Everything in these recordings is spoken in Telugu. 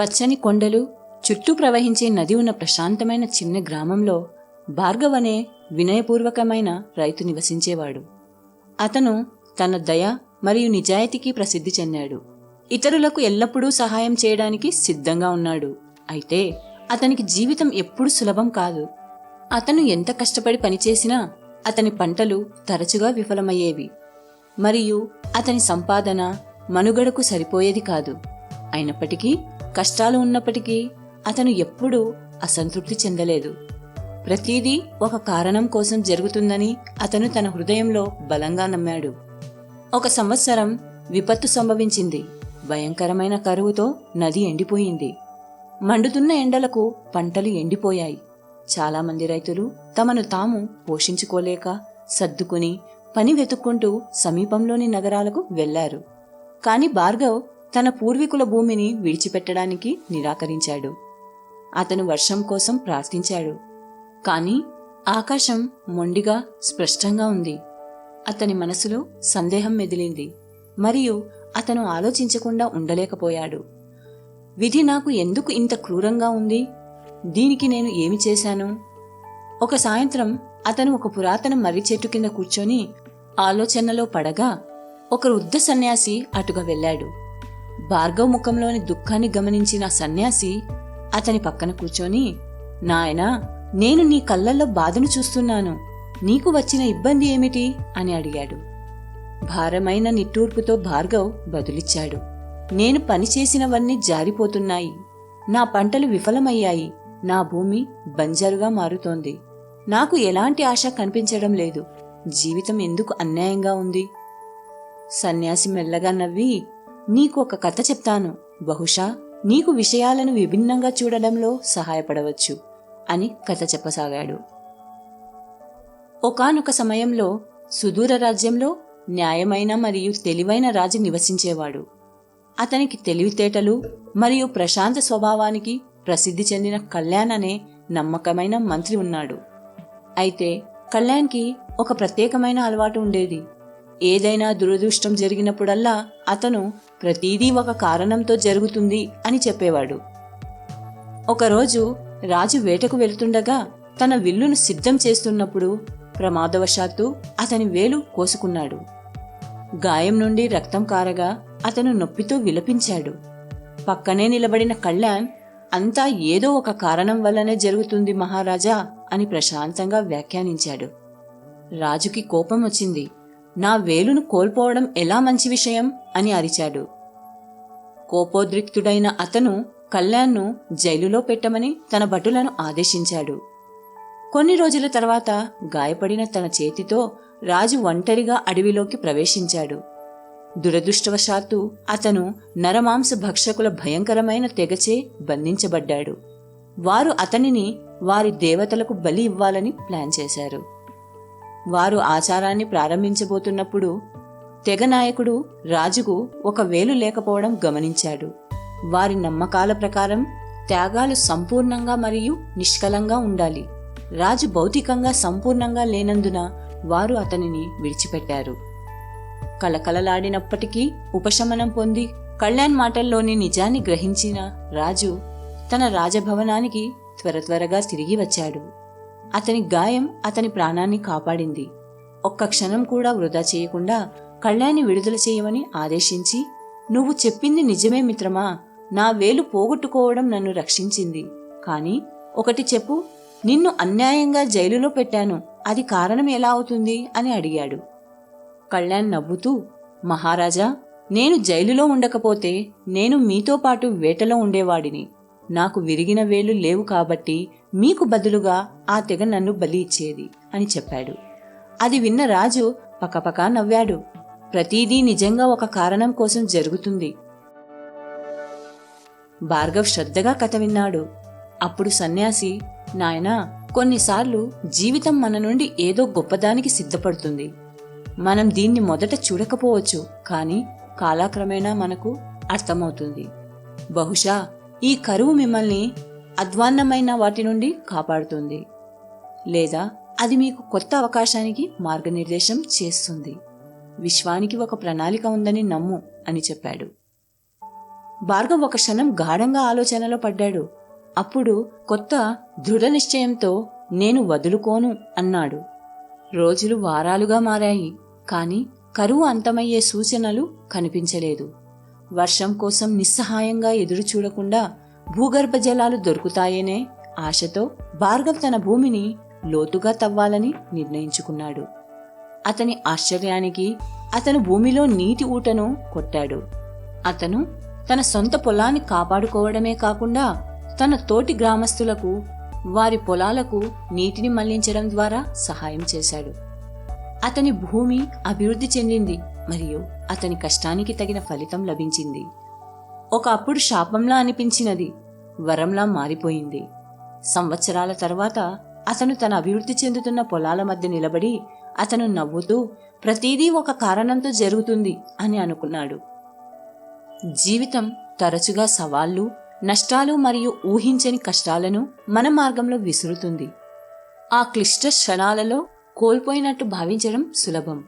పచ్చని కొండలు చుట్టూ ప్రవహించే నది ఉన్న ప్రశాంతమైన చిన్న గ్రామంలో భార్గవ్ అనే వినయపూర్వకమైన రైతు నివసించేవాడు. అతను తన దయ మరియు నిజాయితీకి ప్రసిద్ధి చెందాడు. ఇతరులకు ఎల్లప్పుడూ సహాయం చేయడానికి సిద్ధంగా ఉన్నాడు. అయితే అతనికి జీవితం ఎప్పుడు సులభం కాదు. అతను ఎంత కష్టపడి పనిచేసినా అతని పంటలు తరచుగా విఫలమయ్యేవి. మరియు అతని సంపాదన మనుగడకు సరిపోయేది కాదు. అయినప్పటికీ కష్టాలు ఉన్నప్పటికీ అతను ఎప్పుడూ అసంతృప్తి చెందలేదు. ప్రతిదీ ఒక కారణం కోసం జరుగుతుందని అతను తన హృదయంలో బలంగా నమ్మాడు. ఒక సంవత్సరం విపత్తు సంభవించింది. భయంకరమైన కరువుతో నది ఎండిపోయింది. మండుతున్న ఎండలకు పంటలు ఎండిపోయాయి. చాలామంది రైతులు తమను తాము పోషించుకోలేక సర్దుకుని పని వెతుక్కుంటూ సమీపంలోని నగరాలకు వెళ్ళారు. కాని భార్గవ్ తన పూర్వీకుల భూమిని విడిచిపెట్టడానికి నిరాకరించాడు. అతను వర్షం కోసం ప్రార్థించాడు. కాని ఆకాశం మొండిగా స్పష్టంగా ఉంది. అతని మనసులో సందేహం మెదిలింది. మరియు అతను ఆలోచించకుండా ఉండలేకపోయాడు. విధి నాకు ఎందుకు ఇంత క్రూరంగా ఉంది? దీనికి నేను ఏమి చేశాను? ఒక సాయంత్రం అతను ఒక పురాతన మర్రి చెట్టు కింద కూర్చొని ఆలోచనలో పడగా ఒక వృద్ధ సన్యాసి అటుగా వెళ్ళాడు. భార్గవ్ ముఖంలోని దుఃఖాన్ని గమనించిన సన్యాసి అతని పక్కన కూర్చొని నాయనా నేను నీ కళ్ళల్లో బాధను చూస్తున్నాను. నీకు వచ్చిన ఇబ్బంది ఏమిటి? అని అడిగాడు. భారమైన నిట్టూర్పుతో భార్గవ్ బదులిచ్చాడు. నేను పనిచేసినవన్నీ జారిపోతున్నాయి. నా పంటలు విఫలమయ్యాయి. నా భూమి బంజరుగా మారుతోంది. నాకు ఎలాంటి ఆశ కనిపించడం లేదు. జీవితం ఎందుకు అన్యాయంగా ఉంది? సన్యాసి మెల్లగా నవ్వి నీకు ఒక కథ చెప్తాను. బహుశా నీకు విషయాలను విభిన్నంగా చూడడంలో సహాయపడవచ్చు అని కథ చెప్పసాగాడు. ఒకానొక సమయంలో సుదూర రాజ్యంలో న్యాయమైన మరియు తెలివైన రాజు నివసించేవాడు. అతనికి తెలివితేటలు మరియు ప్రశాంత స్వభావానికి ప్రసిద్ధి చెందిన కళ్యాణ్ అనే నమ్మకమైన మంత్రి ఉన్నాడు. అయితే కళ్యాణ్కి ఒక ప్రత్యేకమైన అలవాటు ఉండేది. ఏదైనా దురదృష్టం జరిగినప్పుడల్లా అతను ప్రతిదీ ఒక కారణంతో జరుగుతుంది అని చెప్పేవాడు. ఒకరోజు రాజు వేటకు వెళుతుండగా తన విల్లును సిద్ధం చేస్తున్నప్పుడు ప్రమాదవశాత్తు అతని వేలు కోసుకున్నాడు. గాయం నుండి రక్తం కారగా అతను నొప్పితో విలపించాడు. పక్కనే నిలబడిన కళ్యాణ్ అంతా ఏదో ఒక కారణం వల్లనే జరుగుతుంది మహారాజా అని ప్రశాంతంగా వ్యాఖ్యానించాడు. రాజుకి కోపం వచ్చింది. నా వేలును కోల్పోవడం ఎలా మంచి విషయం? అని అరిచాడు. కోపోద్రిక్తుడైన అతను కళ్యాణ్ను జైలులో పెట్టమని తన భటులను ఆదేశించాడు. కొన్ని రోజుల తర్వాత గాయపడిన తన చేతితో రాజు ఒంటరిగా అడవిలోకి ప్రవేశించాడు. దురదృష్టవశాత్తు అతను నరమాంస భక్షకుల భయంకరమైన తెగచే బంధించబడ్డాడు. వారు అతనిని వారి దేవతలకు బలి ఇవ్వాలని ప్లాన్ చేశారు. వారు ఆచారాన్ని ప్రారంభించబోతున్నప్పుడు తెగ నాయకుడు రాజుకు ఒక వేలు లేకపోవడం గమనించాడు. వారి నమ్మకాల ప్రకారం త్యాగాలు సంపూర్ణంగా మరియు నిష్కలంగా ఉండాలి. రాజు భౌతికంగా సంపూర్ణంగా లేనందున వారు అతనిని విడిచిపెట్టారు. కలకలలాడినప్పటికీ ఉపశమనం పొంది కళ్యాణ్ మాటల్లోని నిజాన్ని గ్రహించిన రాజు తన రాజభవనానికి త్వర త్వరగా తిరిగి వచ్చాడు. అతని గాయం అతని ప్రాణాన్ని కాపాడింది. ఒక్క క్షణం కూడా వృధా చేయకుండా కళ్యాణి విడుదల చేయమని ఆదేశించి నువ్వు చెప్పింది నిజమే మిత్రమా? నా వేలు పోగొట్టుకోవడం నన్ను రక్షించింది. కాని ఒకటి చెప్పు నిన్ను అన్యాయంగా జైలులో పెట్టాను. అది కారణం ఎలా అవుతుంది? అని అడిగాడు. కళ్యాణ్ నవ్వుతూ మహారాజా నేను జైలులో ఉండకపోతే నేను మీతో పాటు వేటలో ఉండేవాడిని. నాకు విరిగిన వేలు లేవు కాబట్టి మీకు బదులుగా ఆ తెగ నన్ను బలి ఇచ్చేది అని చెప్పాడు. అది విన్న రాజు పకపకా నవ్వాడు. ప్రతిదీ నిజంగా ఒక కారణం కోసం జరుగుతుంది. భార్గవ్ శ్రద్ధగా కథ విన్నాడు. అప్పుడు సన్యాసి నాయనా కొన్నిసార్లు జీవితం మన నుండి ఏదో గొప్పదానికి సిద్ధపడుతుంది. మనం దీన్ని మొదట చూడకపోవచ్చు కానీ కాలాక్రమేణా మనకు అర్థమవుతుంది. బహుశా ఈ కరువు మిమ్మల్ని అధ్వాన్నమైన వాటి నుండి కాపాడుతుంది. లేదా అది మీకు కొత్త అవకాశానికి మార్గనిర్దేశం చేస్తుంది. విశ్వానికి ఒక ప్రణాళిక ఉందని నమ్ము అని చెప్పాడు. భార్గవ్ ఒక క్షణం గాఢంగా ఆలోచనలో పడ్డాడు. అప్పుడు కొత్త దృఢ నిశ్చయంతో నేను వదులుకోను అన్నాడు. రోజులు వారాలుగా మారాయి కాని కరువు అంతమయ్యే సూచనలు కనిపించలేదు. వర్షం కోసం నిస్సహాయంగా ఎదురు చూడకుండా భూగర్భ జలాలు దొరుకుతాయనే ఆశతో భార్గవ్ తన భూమిని లోతుగా తవ్వాలని నిర్ణయించుకున్నాడు. అతని ఆశ్చర్యానికి అతను భూమిలో నీటి ఊటను కొట్టాడు. అతను తన సొంత పొలాన్ని కాపాడుకోవడమే కాకుండా తన తోటి గ్రామస్తులకు వారి పొలాలకు నీటిని మళ్ళించడం ద్వారా సహాయం చేశాడు. అతని భూమి అభివృద్ధి చెందింది. మరియు అతని కష్టానికి తగిన ఫలితం లభించింది. ఒకప్పుడు శాపంలా అనిపించినది. వరంలా మారిపోయింది. సంవత్సరాల తర్వాత అతను తన అభివృద్ధి చెందుతున్న పొలాల మధ్య నిలబడి అతను నవ్వుతూ ప్రతిదీ ఒక కారణంతో జరుగుతుంది అని అనుకున్నాడు. జీవితం తరచుగా సవాళ్ళు నష్టాలు మరియు ఊహించని కష్టాలను మన మార్గంలో విసురుతుంది. ఆ క్లిష్ట క్షణాలలో కోల్పోయినట్టు భావించడం సులభం.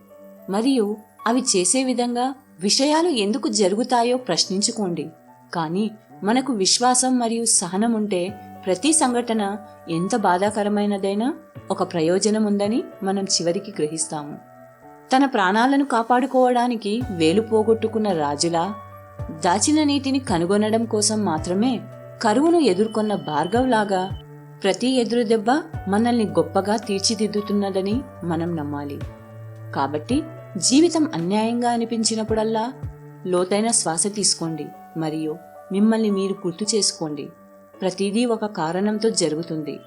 మరియు అవి చేసే విధంగా విషయాలు ఎందుకు జరుగుతాయో ప్రశ్నించుకోండి. కానీ మనకు విశ్వాసం మరియు సహనం ఉంటే ప్రతి సంఘటన ఎంత బాధాకరమైనదైనా ఒక ప్రయోజనం ఉందని మనం చివరికి గ్రహిస్తాము. తన ప్రాణాలను కాపాడుకోవడానికి వేలు పోగొట్టుకున్న రాజులా దాచిన నీటిని కనుగొనడం కోసం మాత్రమే కరువును ఎదుర్కొన్న భార్గవ్లాగా ప్రతి ఎదురు దెబ్బ మనల్ని గొప్పగా తీర్చిదిద్దుతున్నదని మనం నమ్మాలి. కాబట్టి జీవితం అన్యాయంగా అనిపించినప్పుడల్లా లోతైన శ్వాస తీసుకోండి మరియు మిమ్మల్ని మీరు గుర్తు చేసుకోండి. ప్రతిదీ ఒక కారణంతో జరుగుతుంది.